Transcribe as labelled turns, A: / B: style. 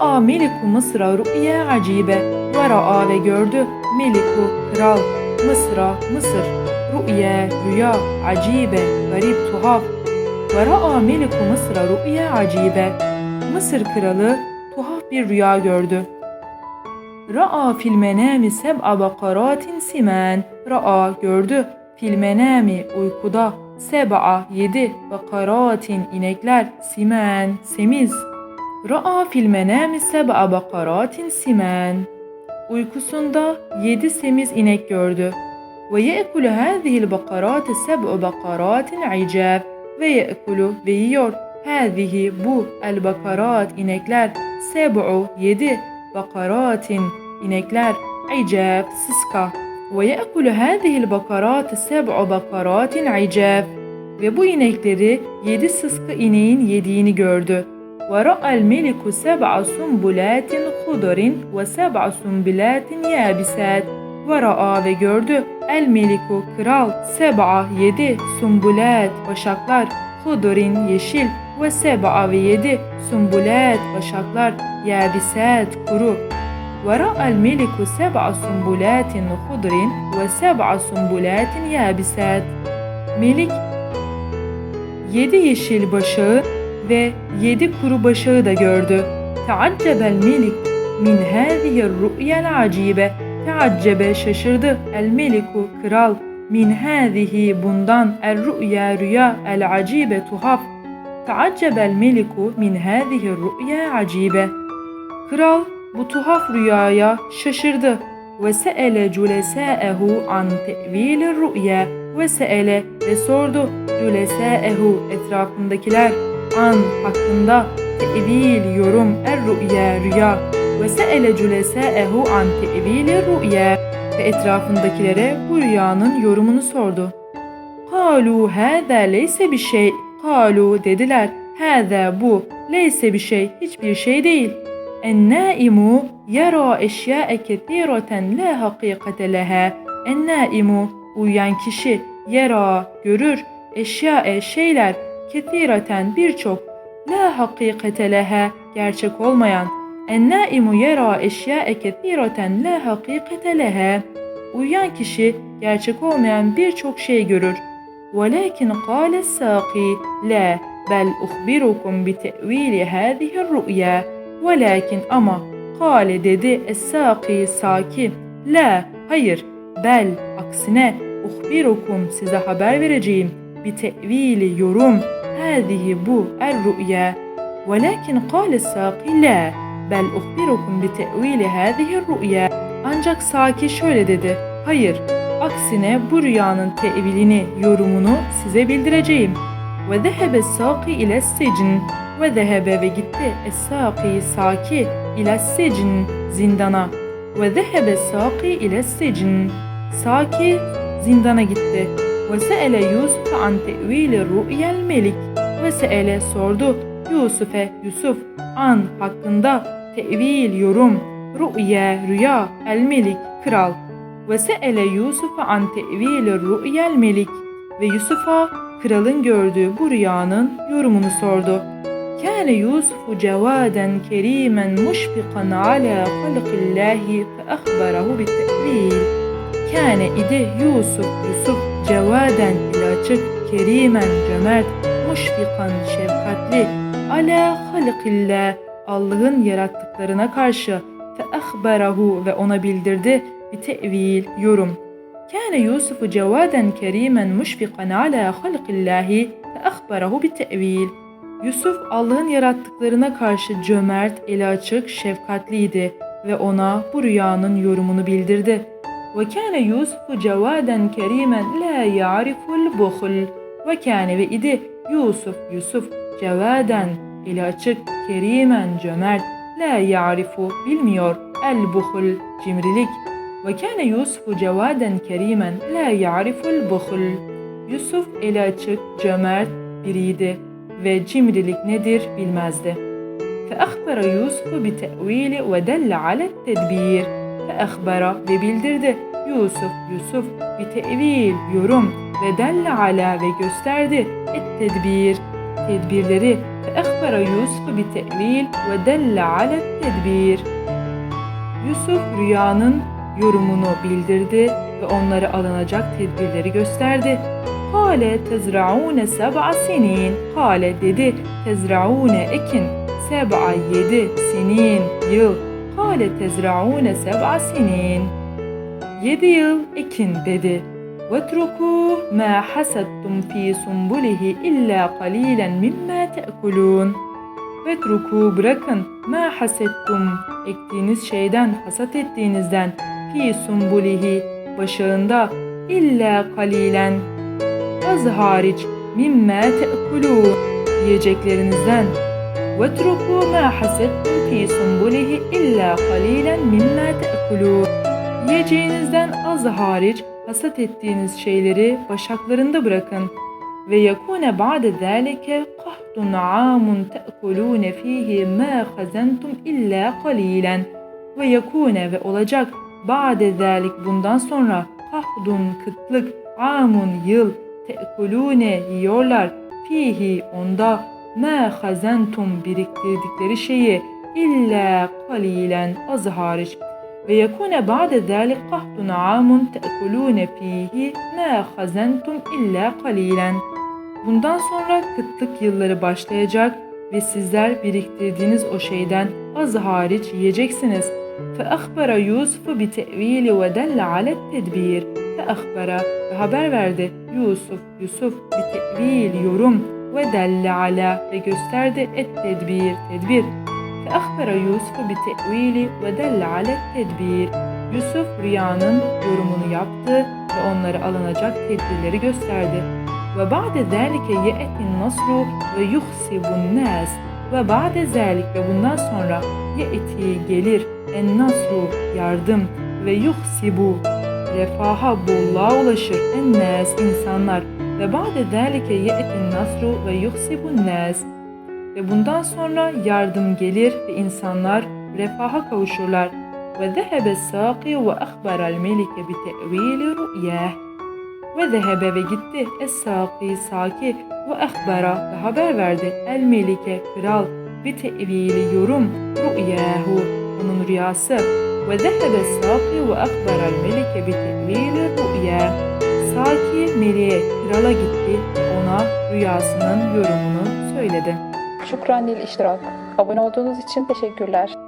A: Ra'a meliku Mısır'a rü'ye acibe. Ve ra'a ve gördü meliku kral Mısır'a Mısır. Rü'ye rüya acibe garip tuhaf. Ve ra'a meliku Mısır'a rü'ye acibe. Mısır kralı tuhaf bir rüya gördü. Ra'a fil menami seb'a bakaratin simen. Ra'a gördü. Fil uykuda seb'a yedi bakaratin inekler simen semiz. Ra'a fil menami seb'a bakaratin simen. Uykusunda yedi semiz inek gördü. Ve ye'kulu hâzihil bakarati seb'u bakaratin icab. Ve ye'kulu ve yiyor. Hâzihi bu el bakarat inekler seb'u yedi bakaratin inekler icab sıska. Ve ye'kulu hâzihil bakarati seb'u bakaratin icab. Ve bu inekleri yedi sıska ineğin yediğini gördü. ورأى الملك سبع سنبلات خضر وسبع سنبلات يابسات ورأى ve gördü el meliku kral seba yedi sumbulat başaklar hudurin yeşil ve seba ve yedi sumbulat başaklar yabisat kuru ورأى الملك سبع سنبلات خضر وسبع سنبلات يابسات Melik yedi yeşil başağı ve yedi kuru başağı da gördü. Teaccebel melik min hâzihi rü'yel acibe. Teaccebe şaşırdı el meliku kral min hâzihi bundan el rü'ya rüya el acibe tuhaf. Teaccebel meliku min hâzihi rü'ya acibe. Kral bu tuhaf rüyaya şaşırdı ve se'ele culesâehu an te'vilir rü'ya ve se'ele ve sordu culesâehu etrafındakiler an hakkında tevil yorum er rüya rüya ve se'ele culesâehu an tevili rüya ve etrafındakilere bu rüyanın yorumunu sordu. Kalu hâzâ leyse bir şey. Kalu dediler. Hâzâ bu. Leyse bir şey. Hiçbir şey değil. En-nâimu yara eşyâe kethîreten la hakikate leha. En-nâimu uyuyan kişi yara görür eşyâe şeyler kethireten birçok, la hakikate leha gerçek olmayan, ennaimu yera eşyae kethireten la hakikate leha. Uyuyan kişi gerçek olmayan birçok şey görür. Velakin kâle sâki la bel uhbirukum bi te'vili hâzihi rü'ya. Velakin ama kâle dedi es-sâki saki. La hayır bel aksine uhbirukum size haber vereceğim. Bi te'vili yorum هذه bu er rüya ولكن قال الساقي لا بل أخبركم بتأويل هذه الرؤيا ancak Saki şöyle dedi hayır aksine bu rüyanın tevilini yorumunu size bildireceğim ve zehebe saki ile secin ve zehebe ve gitti es-saki saki ile secin zindana ve zehebe saki ile secin saki zindana gitti ve se'ele Yusuf an tevili rü'yel melik ve se'ele sordu Yusuf'e Yusuf an hakkında tevil yorum rü'ye rüya el melik kral ve se'ele Yusuf an tevili rü'yel melik ve Yusuf'a kralın gördüğü bu rüyanın yorumunu sordu. كان يوسف جوادا كريما مشفقا على خلق الله فأخبره بالتأويل كان idi Yusuf Yusuf cevaden ile açık kerimen cömert muşfikan şefkatli ala halikillah Allah'ın yarattıklarına karşı fe ahbarahu ve ona bildirdi bir tevil yorum. Kâne Yusuf cevaden kerimen muşfikan ala halikillahi fe ahbarahu bir tevil. Yusuf Allah'ın yarattıklarına karşı cömert, eli açık, şefkatliydi ve ona bu rüyanın yorumunu bildirdi. Ve kâne Yusuf cevaden kerimen la ya'riful buhl. Ve kâne ve idi Yusuf, Yusuf cevaden, eli açık, kerimen, cömert, la ya'rifu bilmiyor, el buhl, cimrilik. Ve kâne Yusuf cevaden kerimen la ya'riful buhl. Yusuf eli açık, cömert biriydi ve cimrilik nedir bilmezdi. فأخبر يوسف بتأويل ودل على التدبير ve ehbera ve bildirdi. Yusuf, Yusuf, bitevil, yorum ve delle ala ve gösterdi. Et tedbir, tedbirleri ve ehbera Yusuf bitevil ve delle ala tedbir. Yusuf rüyanın yorumunu bildirdi ve onlara alınacak tedbirleri gösterdi. Kale tezraune seb'a senin. Kale dedi tezraune ekin seb'a yedi senin yıl Kale tezraune seb'a sinin. Yedi yıl ekin dedi. وَاتْرُكُوا مَا حَسَدتُّمْ ف۪ي سُنْبُلِهِ اِلَّا قَلِيلًا مِمَّا تَأْكُلُونَ Vetruku bırakın ma hasettum ektiğiniz şeyden hasat ettiğinizden fi sumbulihi başağında illa kalilen az hariç mimme te'kulu yiyeceklerinizden vetruku ma hasettum fi sumbulihi illa kalilen mimme te'kulu yiyeceğinizden az hariç hasat ettiğiniz şeyleri başaklarında bırakın. Ve yakune ba'de zalike qahtun amun ta'kulun fihi ma khazantum illa qalilan ve yakune ve olacak ba'de zalik bundan sonra kahdun kıtlık amun yıl te'kulune yiyorlar. fihi onda ma khazantum biriktirdikleri şeyi illa qalilan az hariç ve yakune ba'de zalik qahtun amun te'kulune fihi ma khazantum illa qalilan Bundan sonra kıtlık yılları başlayacak ve sizler biriktirdiğiniz o şeyden az hariç yiyeceksiniz. فَأَخْبَرَ يُوسُفُ بِتَأْوِيلِ وَدَلَّ عَلَى التَّدْبِيرِ فَأَخْبَرَ ve haber verdi Yusuf, Yusuf بِتَأْوِيل yorum ve delle ala ve gösterdi et tedbir tedbir. Fe ahbere Yusuf'u bi te'vili ve delle ale tedbir. Yusuf rüyanın yorumunu yaptı ve onları alınacak tedbirleri gösterdi. Ve ba'de zelike ye'etin nasru ve yuhsibun nas. Ve ba'de zelik bundan sonra ye'eti gelir en nasru yardım ve yuhsibu refaha bolluğa ulaşır en nas insanlar ve ba'de zâlike ye'etin nasru ve yuhsibun nas. Ve bundan sonra yardım gelir ve insanlar refaha kavuşurlar. Ve zehebe sâki ve ahbara'l melike bi te'vîli rü'yâh. Ve zehebe ve gitti Es-Saki Saki ve ehbera ve haber verdi El Melike kral bir tevili yorum rü'yahu onun rüyası ve zehebe Saki ve ehbera el Rü'ya Saki meleğe krala gitti ona rüyasının yorumunu söyledi.
B: Şükran lil iştirak. Abone olduğunuz için teşekkürler.